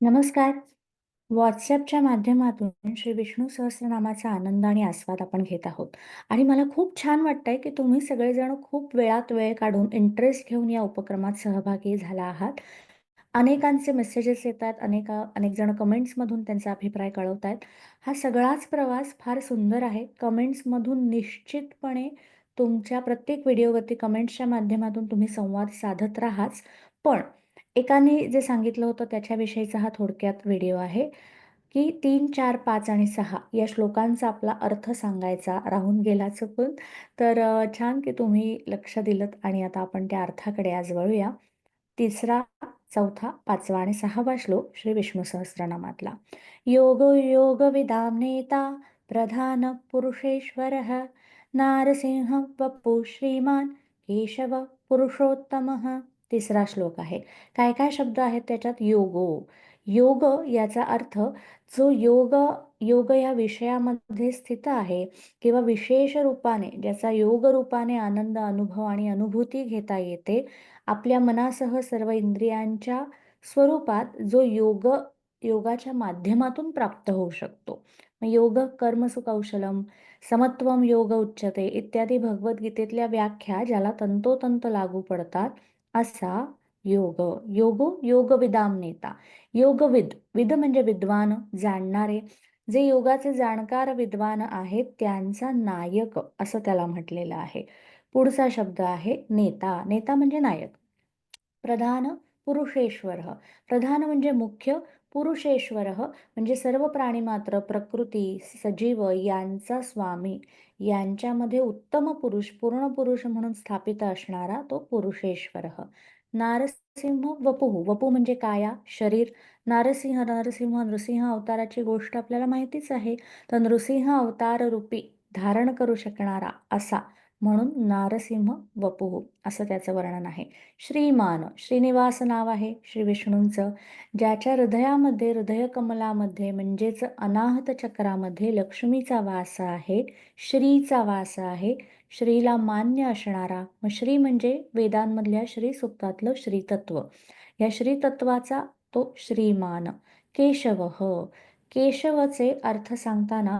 नमस्कार. व्हॉट्सॲपच्या माध्यमातून श्री विष्णू सहस्रनामाचा आनंद आणि आस्वाद आपण घेत आहोत. आणि मला खूप छान वाटतंय की तुम्ही सगळेजण खूप वेळात वेळ काढून इंटरेस्ट घेऊन या उपक्रमात सहभागी झाला आहात. अनेकांचे मेसेजेस येतात अनेका अनेक जण कमेंट्समधून त्यांचा अभिप्राय कळवत आहेत हा सगळाच प्रवास फार सुंदर आहे. कमेंट्समधून निश्चितपणे तुमच्या प्रत्येक व्हिडिओवरती कमेंट्सच्या माध्यमातून तुम्ही संवाद साधत राहाच. पण एकाने जे सांगितलं होतं त्याच्याविषयीचा हा थोडक्यात व्हिडिओ आहे की तीन चार पाच आणि सहा या श्लोकांचा आपला अर्थ सांगायचा राहून गेला चुकून तर छान की तुम्ही लक्ष दिलं आणि आता आपण त्या अर्थाकडे आज वळूया. तिसरा चौथा पाचवा आणि सहावा श्लोक श्री विष्णू सहस्रनामातला. योग योग विदाम नेता प्रधान पुरुषेश्वर नारसिंह वपू श्रीमान केशव पुरुषोत्तम। तिसरा श्लोक आहे. काय काय शब्द आहेत त्याच्यात? योगो. योग याचा अर्थ जो योग योग या विषयामध्ये स्थित आहे किंवा विशेष रूपाने ज्याचा योग रूपाने आनंद अनुभव आणि अनुभूती घेता येते आपल्या मनासह सर्व इंद्रियांच्या स्वरूपात जो योग योगाच्या माध्यमातून प्राप्त होऊ शकतो. मग योग कर्मसुकौशलम समत्वम योग उच्चते इत्यादी भगवद्गीतेतल्या व्याख्या ज्याला तंतोतंत लागू पडतात असा योग योगो योगविदाम नेता. योगविद विद म्हणजे विद्वान जाणणारे. जे योगाचे जाणकार विद्वान आहेत त्यांचा नायक असं त्याला म्हटलेलं आहे. पुढचा शब्द आहे नेता. नेता म्हणजे नायक. प्रधान पुरुषेश्वर. प्रधान म्हणजे मुख्य पुरुषेश्वर. म्हणजे सर्व प्राणी मात्र प्रकृती सजीव यांचा स्वामी. यांच्यामध्ये उत्तम पुरुष पूर्ण पुरुष म्हणून स्थापित असणारा तो पुरुषेश्वर. नारसिंह वपुः वपू म्हणजे काया शरीर. नारसिंह नरसिंह नृसिंह अवताराची गोष्ट आपल्याला माहितीच आहे. तर नृसिंह अवतार रूपी धारण करू शकणारा असा म्हणून नारसिंह वपुः असं त्याचं वर्णन आहे. श्रीमान श्रीनिवास नाव आहे श्री विष्णूंचं ज्याच्या हृदयामध्ये हृदयकमलामध्ये म्हणजेच अनाहत चक्रामध्ये लक्ष्मीचा वास आहे श्रीचा वास आहे श्रीला मान्य असणारा मग श्री म्हणजे वेदांमधल्या श्री सुक्तातलं श्रीतत्व. या श्रीतत्वाचा तो श्रीमान. केशव केशवचे अर्थ सांगताना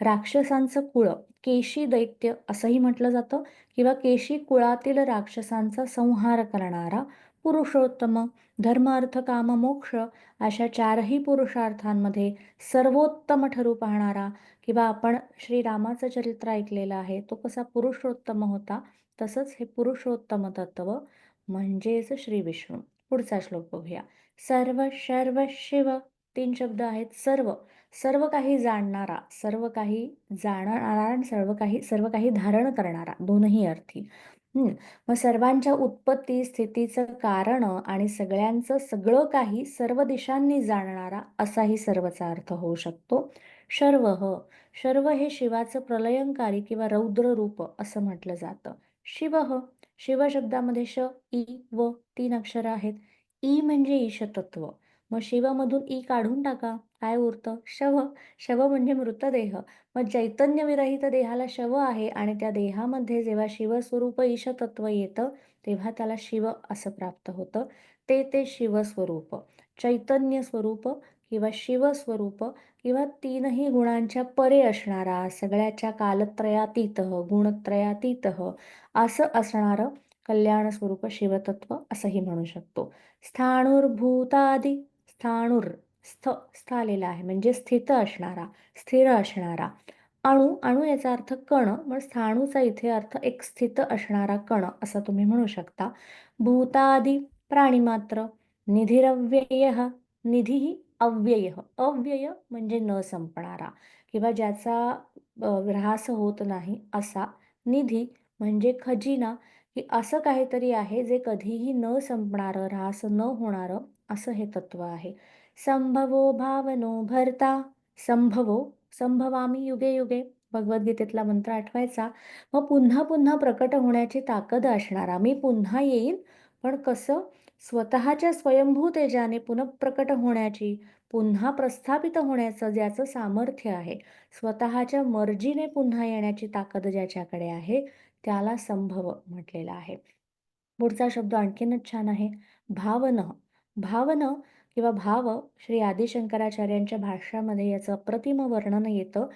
राक्षसांचं कुळ केशी दैत्य असंही म्हटलं जातं. किंवा केशी कुळातील राक्षसांचा संहार करणारा पुरुषोत्तम धर्म अर्थ काम मोक्ष अशा चारही पुरुषार्थांमध्ये सर्वोत्तम ठरू पाहणारा किंवा आपण श्रीरामाचं चरित्र ऐकलेलं आहे तो कसा पुरुषोत्तम होता तसंच हे पुरुषोत्तम तत्व म्हणजेच श्री विष्णू पुढचा श्लोक बघूया. सर्व शर्व शिव तीन शब्द आहेत सर्व. सर्व काही जाणणारा सर्व काही जाणणारा आणि सर्व काही सर्व काही धारण करणारा दोनही अर्थी. मग सर्वांच्या उत्पत्ती स्थितीचं कारण आणि सगळ्यांचं सगळं काही सर्व दिशांनी जाणणारा असाही सर्वचा अर्थ होऊ शकतो. शर्व शर्व हे शिवाचं प्रलयंकारी किंवा रौद्र रूप असं म्हटलं जातं. शिव शिव शब्दामध्ये श ई व तीन अक्षरं आहेत. ई म्हणजे ईशतत्व. मग शिवमधून ई काढून टाका. काय उरतं? शव. शव म्हणजे मृतदेह. मग चैतन्यविरहित देहाला शव आहे आणि त्या देहामध्ये जेव्हा शिवस्वरूप ईशतत्व येतं तेव्हा त्याला शिव असं प्राप्त होतं. ते ते शिवस्वरूप. चैतन्य स्वरूप किंवा शिवस्वरूप किंवा तीनही गुणांच्या परे असणारा सगळ्याच्या कालत्रयातीत गुणत्रयातीत असं असणारं कल्याण स्वरूप शिवतत्व असंही म्हणू शकतो. स्थाणुर्भूतादी स्थाणूर स्थ स्थ आलेला आहे. म्हणजे स्थित असणारा स्थिर असणारा. अणु अणु याचा अर्थ कण मग स्थाणूचा इथे अर्थ एक स्थित असणारा कण असं तुम्ही म्हणू शकता. भूतादी प्राणीमात्र निधिरव्यय निधी अव्यय. अव्यय म्हणजे न संपणारा किंवा ज्याचा ऱ्हास होत नाही असा. निधी म्हणजे खजिना की असं काहीतरी आहे जे कधीही न संपणारं ऱ्हास न होणारं असं हे तत्व आहे. संभवो भावनो भरता संभवो संभवामी युगे युगे भगवद्गीतेतला मंत्र आठवायचा. मग पुन्हा पुन्हा प्रकट होण्याची ताकद असणारा. मी पुन्हा येईन पण कसं? स्वतःच्या स्वयंभू तेजाने पुनप्रकट होण्याची पुन्हा प्रस्थापित होण्याचं ज्याचं सामर्थ्य आहे स्वतःच्या मर्जीने पुन्हा येण्याची ताकद ज्याच्याकडे आहे त्याला संभव म्हटलेला आहे. पुढचा शब्द आणखीनच छान आहे. भावन. भावन किंवा भाव श्री आदिशंकराचार्यांच्या भाष्यामध्ये याचं अप्रतिम वर्णन येतं.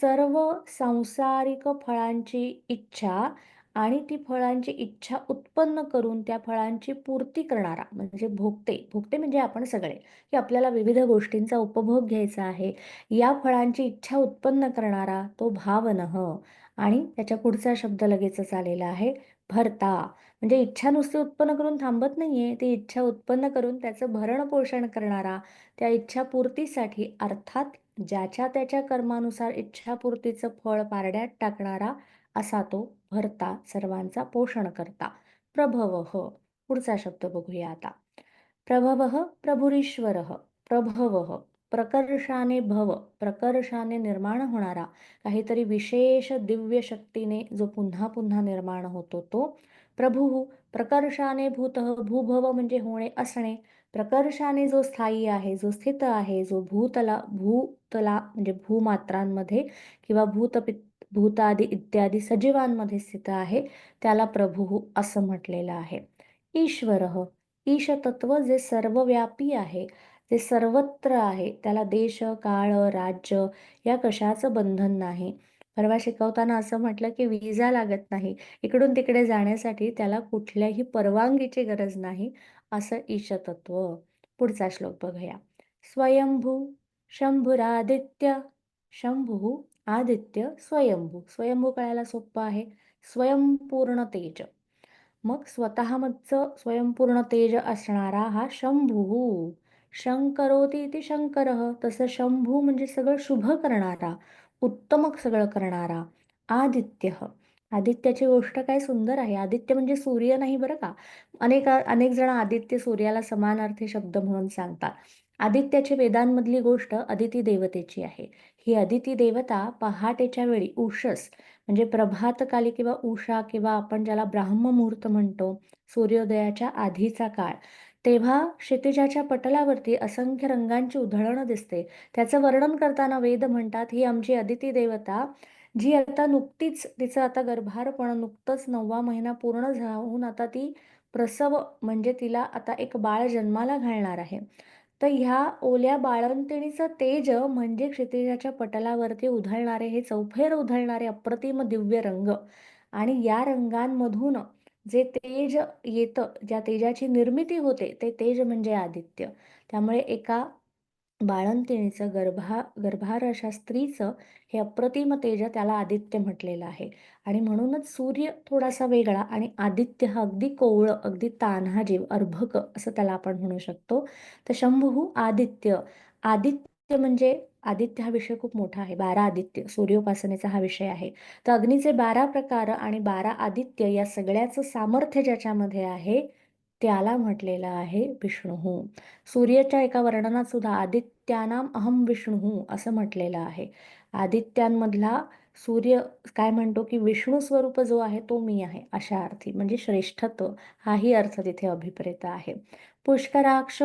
सर्व सांसारिक फळांची इच्छा आणि ती फळांची इच्छा उत्पन्न करून त्या फळांची पूर्ती करणारा म्हणजे भोगते. भोगते म्हणजे आपण सगळे की आपल्याला विविध गोष्टींचा उपभोग घ्यायचा आहे. या फळांची इच्छा उत्पन्न करणारा तो भावनः आणि त्याच्या पुढचा शब्द लगेचच आलेला आहे. भरता. म्हणजे इच्छा नुसती उत्पन्न करून थांबत नाहीये ती इच्छा उत्पन्न करून त्याचं भरण पोषण करणारा त्या इच्छापूर्तीसाठी अर्थात ज्याच्या त्याच्या कर्मानुसार इच्छापूर्तीचं फळ पारड्यात टाकणारा असा तो भरता सर्वांचा पोषण करता प्रभवः. पुढचा शब्द बघूया आता. प्रभवः प्रभुरीश्वरः. प्रभवः. प्रकर्षाने भव प्रकर्षाने निर्माण होणारा काहीतरी विशेष दिव्य शक्तीने जो पुन्हा पुन्हा निर्माण होतो तो प्रभू. प्रकर्षाने भूत भूभव म्हणजे होणे असणे. प्रकर्षाने जो स्थायी आहे जो स्थित आहे जो भूतला भूतला म्हणजे भूमात्रांमध्ये किंवा भूत भूतादी इत्यादी सजीवांमध्ये स्थित आहे त्याला प्रभू असं म्हटलेलं आहे. ईश्वर ईशतत्व जे सर्वव्यापी आहे जे सर्वत्र आहे. त्याला देश काळ राज्य या कशाचं बंधन नाही. परवा शिकवताना असं म्हटलं की विजा लागत नाही. इकडून तिकडे जाण्यासाठी त्याला कुठल्याही परवानगीची गरज नाही असं ईशतत्व. पुढचा श्लोक बघूया. स्वयंभू शंभुरादित्य शंभू आदित्य स्वयंभू. स्वयंभू कळायला सोपं आहे. स्वयंपूर्ण तेज. मग स्वतःमधचं स्वयंपूर्ण तेज असणारा हा शंभू. शंकरोती ती शंकर तसं शंभू म्हणजे सगळं शुभ करणारा उत्तम सगळं करणारा आदित्य. आदित्याची गोष्ट काय सुंदर आहे. आदित्य म्हणजे सूर्य नाही बरं का? अनेक अनेक जण आदित्य सूर्याला समानार्थी शब्द म्हणून सांगतात. आदित्याची वेदांमधली गोष्ट अदिती देवतेची आहे. ही अदिती देवता पहाटेच्या वेळी उषस म्हणजे प्रभातकाली किंवा उषा किंवा आपण ज्याला ब्राह्म मुहूर्त म्हणतो सूर्योदयाच्या आधीचा काळ तेव्हा क्षितिजाच्या पटलावरती असंख्य रंगांची उधळणं दिसते. त्याचं वर्णन करताना वेद म्हणतात ही आमची अदिती देवता जी आता नुकतीच तिचं आता गर्भारपण नुकतंच नववा महिना पूर्ण जाऊन आता ती प्रसव म्हणजे तिला आता एक बाळ जन्माला घालणार आहे. तर ह्या ओल्या बाळंतिणीचं तेज म्हणजे क्षितिजाच्या पटलावरती उधळणारे हे चौफेर उधळणारे अप्रतिम दिव्य रंग. आणि या रंगांमधून जे तेज येतं ज्या तेजाची निर्मिती होते ते तेज म्हणजे आदित्य. त्यामुळे एका बाळंतिणीचं गर्भा गर्भार अशा स्त्रीचं हे अप्रतिम तेज त्याला आदित्य म्हटलेलं आहे. आणि म्हणूनच सूर्य थोडासा वेगळा आणि आदित्य हा अगदी कोवळं अगदी तान्हा जीव अर्भक असं त्याला आपण म्हणू शकतो. तर शंभू आदित्य. आदित्य म्हणजे आदित्य हा विषय खूप मोठा आहे. बारा आदित्य सूर्योपासनेचा हा विषय आहे. तर अग्नीचे बारा प्रकार आणि बारा आदित्य या सगळ्याचं सामर्थ्य ज्याच्यामध्ये आहे त्याला म्हटलेलं आहे विष्णू. सूर्याच्या एका वर्णनात सुद्धा आदित्यानाम अहम विष्णू असं म्हटलेलं आहे. आदित्यांमधला सूर्य काय म्हणतो की विष्णू स्वरूप जो आहे तो मी आहे अशा अर्थी म्हणजे श्रेष्ठत्व हाही अर्थ तिथे अभिप्रेत आहे. पुष्कराक्ष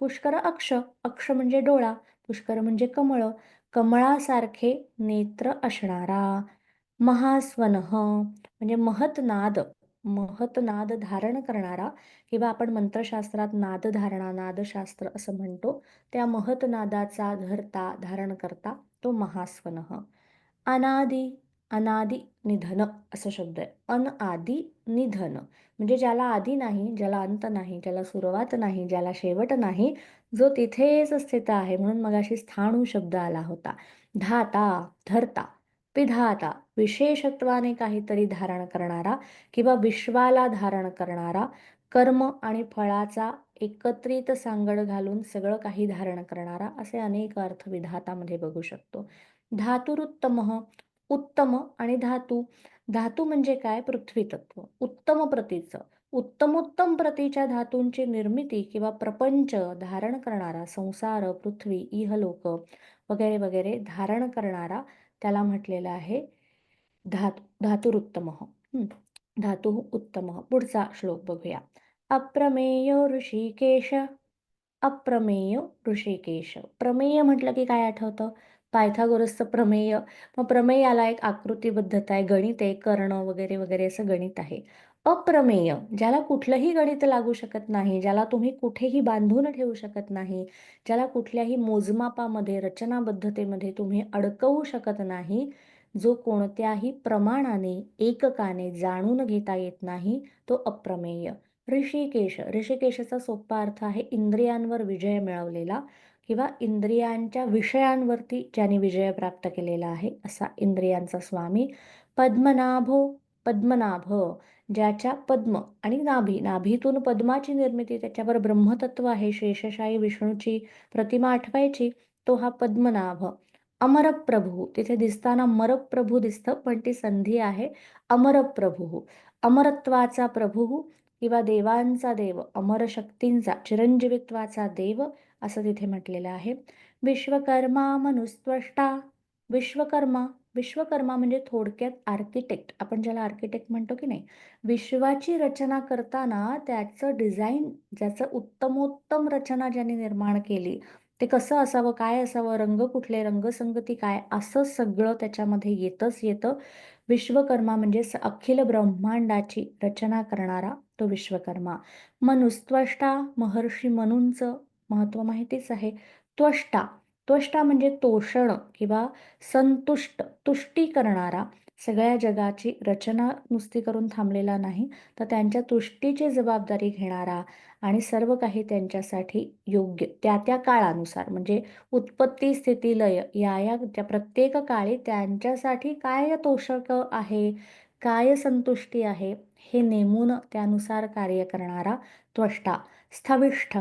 पुष्कर अक्ष अक्ष म्हणजे डोळा पुष्कर म्हणजे कमळ. कमळासारखे नेत्र असणारा महास्वन म्हणजे महतनाद. महतनाद धारण करणारा किंवा आपण मंत्रशास्त्रात नादधारणा नादशास्त्र असं म्हणतो त्या महतनादाचा धरता धारण करता तो महास्वन. अनादी अनादि निधन असं शब्द आहे. अन निधन. म्हणजे ज्याला आधी नाही ज्याला अंत नाही ज्याला सुरुवात नाही ज्याला शेवट नाही जो तिथेच स्थित आहे म्हणून मगाशी स्थाणू शब्द आला होता. धाता धरता पिधाता विशेषत्वाने काहीतरी धारण करणारा किंवा विश्वाला धारण करणारा कर्म आणि फळाचा एकत्रित सांगड घालून सगळं काही धारण करणारा असे अनेक अर्थ विधातामध्ये बघू शकतो. धातुरुत्तम उत्तम आणि धातू. धातू म्हणजे काय? पृथ्वी तत्व उत्तम प्रतीचं. उत्तमोत्तम प्रतीच्या धातूंची निर्मिती किंवा प्रपंच धारण करणारा संसार पृथ्वी इहलोक वगैरे वगैरे धारण करणारा त्याला म्हटलेलं आहे धातू धातुरुत्तम. धातु उत्तम. पुढचा श्लोक बघूया. अप्रमेय ऋषिकेश. अप्रमेय ऋषिकेश. प्रमेय म्हटलं की काय आठवतं? पायथागोरसचं प्रमेय मग प्रमेयाला एक आकृतीबद्धता आहे गणित आहे कर्ण वगैरे वगैरे असं गणित आहे. अप्रमेय ज्याला कुठलंही गणित लागू शकत नाही ज्याला तुम्ही कुठेही बांधून ठेवू शकत नाही ज्याला कुठल्याही मोजमापामध्ये रचनाबद्धतेमध्ये तुम्ही अडकवू शकत नाही जो कोणत्याही प्रमाणाने एककाने जाणून घेता येत नाही तो अप्रमेय. ऋषिकेश ऋषिकेशचा सोपा अर्थ आहे इंद्रियांवर विजय मिळवलेला. किंवा इंद्रियांच्या विषयांवरती ज्याने विजय प्राप्त केलेला आहे असा इंद्रियांचा स्वामी पद्मनाभो पद्मनाभ ज्याच्या पद्म आणि नाभी नाभीतून पद्माची निर्मिती त्याच्यावर ब्रह्मतत्व आहे शेषशाही विष्णूची प्रतिमा आठवायची तो हा पद्मनाभ. अमरप्रभू तिथे दिसताना मरप्रभू दिसतं पण ती संधी आहे अमरप्रभू. अमरत्वाचा प्रभू किंवा देवांचा देव अमरशक्तींचा चिरंजीवित्वाचा देव असं तिथे म्हटलेलं आहे. विश्वकर्मा मनुस्त्वष्टा. विश्वकर्मा विश्वकर्मा म्हणजे थोडक्यात आर्किटेक्ट आपण ज्याला आर्किटेक्ट म्हणतो की नाही? विश्वाची रचना करताना त्याचं डिझाईन ज्याचं उत्तमोत्तम रचना ज्याने निर्माण केली ते कसं असावं काय असावं रंग कुठले रंगसंगती काय असं सगळं त्याच्यामध्ये येतच येतं. विश्वकर्मा म्हणजे अखिल ब्रह्मांडाची रचना करणारा तो विश्वकर्मा. मनुस्त्वष्टा महर्षी मनूंचं महत्त्व माहितीच आहे. त्वष्टा. त्वष्टा म्हणजे तोषण किंवा संतुष्ट तुष्टी करणारा. सगळ्या जगाची रचना नुसती करून थांबलेला नाही तर त्यांच्या तुष्टीची जबाबदारी घेणारा आणि सर्व काही त्यांच्यासाठी योग्य. त्या त्या काळानुसार म्हणजे उत्पत्ती स्थिती लय या या त्या प्रत्येक काळी त्यांच्यासाठी काय तोषक आहे काय संतुष्टी आहे हे नेमून त्यानुसार कार्य करणारा त्वष्टा. स्थविष्ठ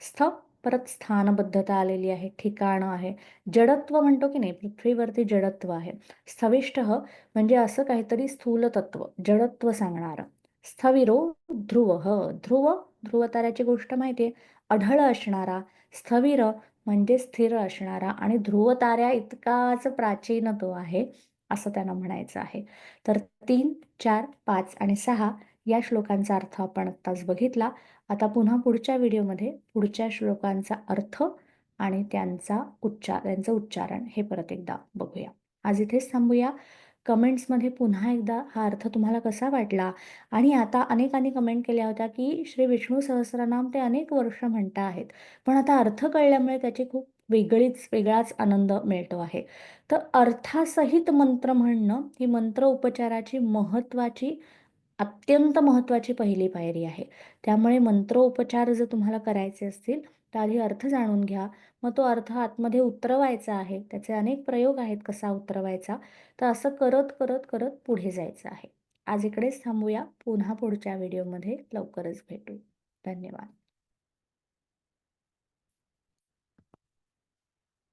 स्थ परत स्थानबद्धता आलेली आहे ठिकाणं आहे. जडत्व म्हणतो की नाही पृथ्वीवरती जडत्व आहे. स्थविष्ट म्हणजे असं काहीतरी स्थूल तत्व जडत्व सांगणारं. स्थविरो ध्रुव ह. ध्रुव ध्रुवताऱ्याची गोष्ट माहिती आहे. अढळ असणारा स्थविर म्हणजे स्थिर असणारा आणि ध्रुवताऱ्या इतकाच प्राचीन तो आहे असं त्यांना म्हणायचं आहे. तर तीन चार पाच आणि सहा या श्लोकांचा अर्थ आपण आत्ताच बघितला. आता पुन्हा पुढच्या व्हिडिओमध्ये पुढच्या श्लोकांचा अर्थ आणि त्यांचा उच्चार त्यांचं उच्चारण हे परत एकदा बघूया. आज इथेच थांबूया. कमेंट्समध्ये पुन्हा एकदा हा अर्थ तुम्हाला कसा वाटला? आणि आता अनेकांनी कमेंट केल्या होत्या की श्री विष्णू सहस्रनाम ते अनेक वर्ष म्हणता आहेत पण आता अर्थ कळल्यामुळे त्याची खूप वेगळीच वेगळाच आनंद मिळतो आहे. तर अर्थासहित मंत्र म्हणणं ही मंत्र उपचाराची महत्त्वाची अत्यंत महत्त्वाची पहिली पायरी आहे. त्यामुळे मंत्रोपचार जर तुम्हाला करायचे असतील तर आधी अर्थ जाणून घ्या. मग तो अर्थ आतमध्ये उतरवायचा आहे. त्याचे अनेक प्रयोग आहेत कसा उतरवायचा. तर असं करत करत करत पुढे जायचं आहे. आज इकडेच थांबूया. पुन्हा पुढच्या व्हिडिओमध्ये लवकरच भेटू. धन्यवाद.